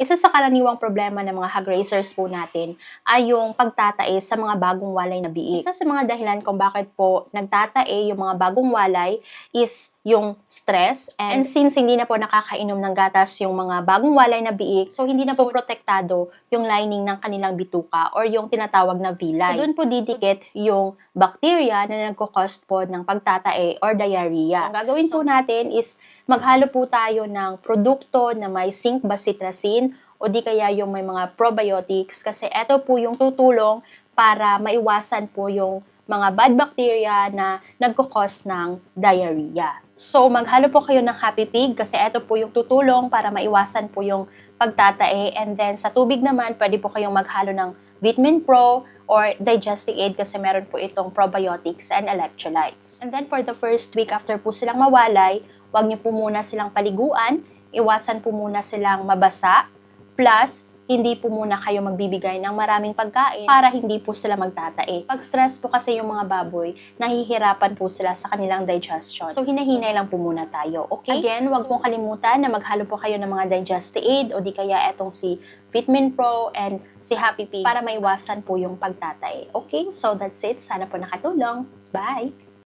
Isa sa karaniwang problema ng mga hog raisers po natin ay yung pagtatae sa mga bagong walay na biik. Isa sa mga dahilan kung bakit po nagtatae yung mga bagong walay is yung stress and, since hindi na po nakakainom ng gatas yung mga bagong walay na biik, so hindi na po protektado yung lining ng kanilang bituka or yung tinatawag na villi. So doon po didikit yung bacteria na nagko-cause po ng pagtatae or diarrhea. So ang gagawin po natin is maghalo po tayo ng produkto na may zinc bacitracin o di kaya yung may mga probiotics kasi ito po yung tutulong para maiwasan po yung mga bad bacteria na nagkukos ng diarrhea. So, maghalo po kayo ng Happy Pig kasi ito po yung tutulong para maiwasan po yung pagtatae. And then, sa tubig naman, pwede po kayong maghalo ng Vitamin Pro or Digesting Aid kasi meron po itong probiotics and electrolytes. And then, for the first week after po silang mawalay, Huwag niyo po muna silang paliguan, iwasan po muna silang mabasa, plus hindi po muna kayo magbibigay ng maraming pagkain para hindi po sila magtatae. Pag stress po kasi yung mga baboy, nahihirapan po sila sa kanilang digestion. So, hinahinay lang po muna tayo. Okay? Again, huwag pong kalimutan na maghalo po kayo ng mga digestive aid o di kaya etong si Vitamin Pro and si Happy Pig para maiwasan po yung pagtatae. Okay? So, that's it. Sana po nakatulong. Bye!